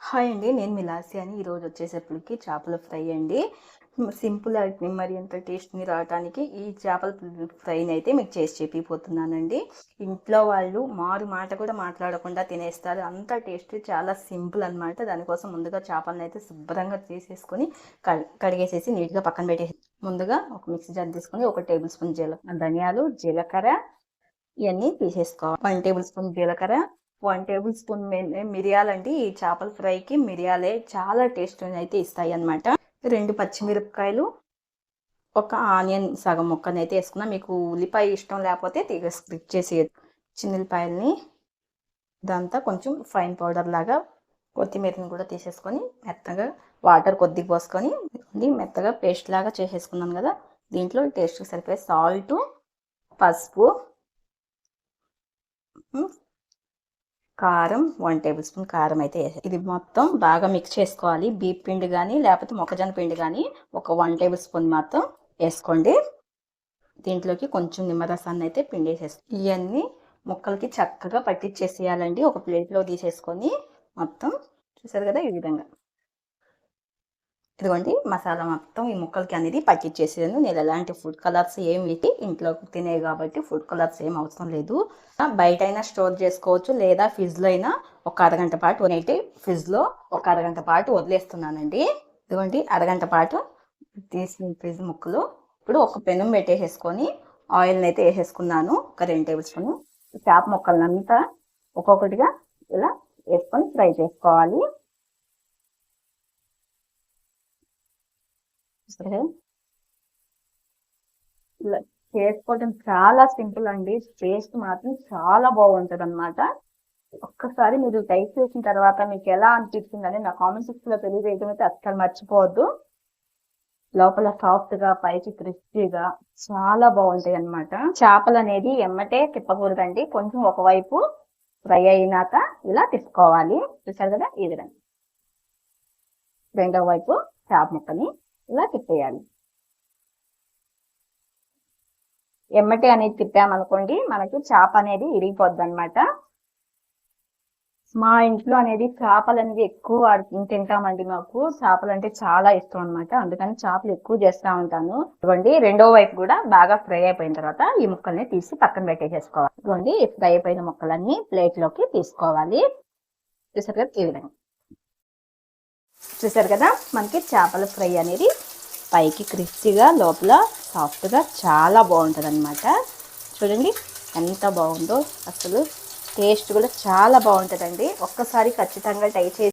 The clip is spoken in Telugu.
హాయ్ అండి నేను మిలాసి అని ఈరోజు వచ్చేసప్పటికి చేపల ఫ్రై అండి. సింపుల్ అయితే మరి ఎంత టేస్ట్ని రావడానికి ఈ చేపల ఫ్రైని అయితే మీకు చేసి చెప్పిపోతున్నానండి. ఇంట్లో వాళ్ళు మారు మాట కూడా మాట్లాడకుండా తినేస్తారు. అంత టేస్ట్ చాలా సింపుల్ అనమాట దానికోసం ముందుగా చేపలను అయితే శుభ్రంగా తీసేసుకొని కడిగేసేసి నీట్గా పక్కన పెట్టేసి ముందుగా ఒక మిక్సీ జార్ తీసుకొని ఒక టేబుల్ స్పూన్ జీల ధనియాలు జీలకర్ర ఇవన్నీ తీసేసుకోవాలి. వన్ టేబుల్ స్పూన్ జీలకర్ర వన్ టేబుల్ స్పూన్ మిరియాలండి. ఈ చేపల ఫ్రైకి మిరియాలే చాలా టేస్ట్ అయితే ఇస్తాయి అన్నమాట రెండు పచ్చిమిరపకాయలు ఒక ఆనియన్ సగం ముక్కని అయితే వేసుకున్నా మీకు ఉల్లిపాయ ఇష్టం లేకపోతే తీగ స్క్రిప్ చేసి చిన్నులపాయలని ఇదంతా కొంచెం ఫైన్ పౌడర్ లాగా కొత్తిమీరని కూడా తీసేసుకొని మెత్తగా వాటర్ కొద్దిగా పోసుకొని మెత్తగా పేస్ట్ లాగా చేసేసుకున్నాను కదా. దీంట్లో టేస్ట్కి సరిపోయే సాల్ట్ పసుపు కారం వన్ టేబుల్ స్పూన్ కారం అయితే వేసా ఇది మొత్తం బాగా మిక్స్ చేసుకోవాలి. బీప్ పిండి కానీ లేకపోతే మొక్కజొన్న పిండి కానీ ఒక వన్ టేబుల్ స్పూన్ మాత్రం వేసుకోండి. దీంట్లోకి కొంచెం నిమ్మరసాన్ని అయితే పిండి వేసేసుకోండి ఇవన్నీ ముక్కలకి చక్కగా పట్టించేసేయాలండి ఒక ప్లేట్లో తీసేసుకొని మొత్తం చూసారు కదా ఈ విధంగా. ఇదిగోండి మసాలా మొత్తం ఈ ముక్కలకి అనేది పట్టించేసాను నేను ఎలాంటి ఫుడ్ కలర్స్ ఏం వేసి ఇంట్లో తినే కాబట్టి ఫుడ్ కలర్స్ ఏం అవసరం లేదు. బయట అయినా స్టోర్ చేసుకోవచ్చు లేదా ఫ్రిడ్జ్లో అయినా ఒక అరగంట పాటు నేటి ఫ్రిడ్జ్లో ఒక అరగంట పాటు వదిలేస్తున్నానండి. ఇదిగోండి అరగంట పాటు తీసిన ఫ్రిడ్జ్ ముక్కలు. ఇప్పుడు ఒక పెనం పెట్టేసేసుకొని ఆయిల్ని అయితే వేసేసుకున్నాను ఒక రెండు టేబుల్ స్పూన్. చేప ముక్కలనంతా ఒక్కొక్కటిగా ఇలా వేసుకొని ఫ్రై చేసుకోవాలి. చూసారా? ఇలా చేసుకోవటం చాలా సింపుల్ అండి. టేస్ట్ మాత్రం చాలా బాగుంటుంది అనమాట ఒక్కసారి మీరు టైప్ చేసిన తర్వాత మీకు ఎలా అనిపిస్తుంది అని నా కామెంట్ సెక్షన్లో తెలియజేయడం అయితే అస్సలు మర్చిపోవద్దు. లోపల సాఫ్ట్గా పైకి క్రిస్పీగా చాలా బాగుంటాయి అనమాట చేపలు అనేది ఎమ్మటే తిప్పకూడదండి. కొంచెం ఒకవైపు ఫ్రై అయినాక ఇలా తిప్పుకోవాలి. చూసారు కదా ఈ విధంగా. రెండో వైపు చేప ముక్కని ఇలా తిప్పేయాలి ఎమ్మటి అనేది తిప్పామనుకోండి మనకి చేప అనేది ఇరిగిపోద్ది అనమాట మా ఇంట్లో అనేది చేపలు అనేది ఎక్కువ తింటామండి మాకు. చేపలు అంటే చాలా ఇష్టం అనమాట అందుకని చేపలు ఎక్కువ చేస్తా ఉంటాను. ఇవ్వండి రెండో వైపు కూడా బాగా ఫ్రై అయిపోయిన తర్వాత ఈ ముక్కల్ని తీసి పక్కన పెట్టేసేసుకోవాలి. ఇవ్వండి ఫ్రై అయిపోయిన ముక్కలన్నీ ప్లేట్లోకి తీసుకోవాలి. చూసారు కదా ఈ విధంగా. చూసారు కదా మనకి చేపల ఫ్రై అనేది పైకి క్రిస్పీగా లోపల సాఫ్ట్గా చాలా బాగుంటుంది అనమాట చూడండి ఎంత బాగుందో అసలు టేస్ట్ కూడా చాలా బాగుంటుందండి. ఒక్కసారి ఖచ్చితంగా ట్రై చేసి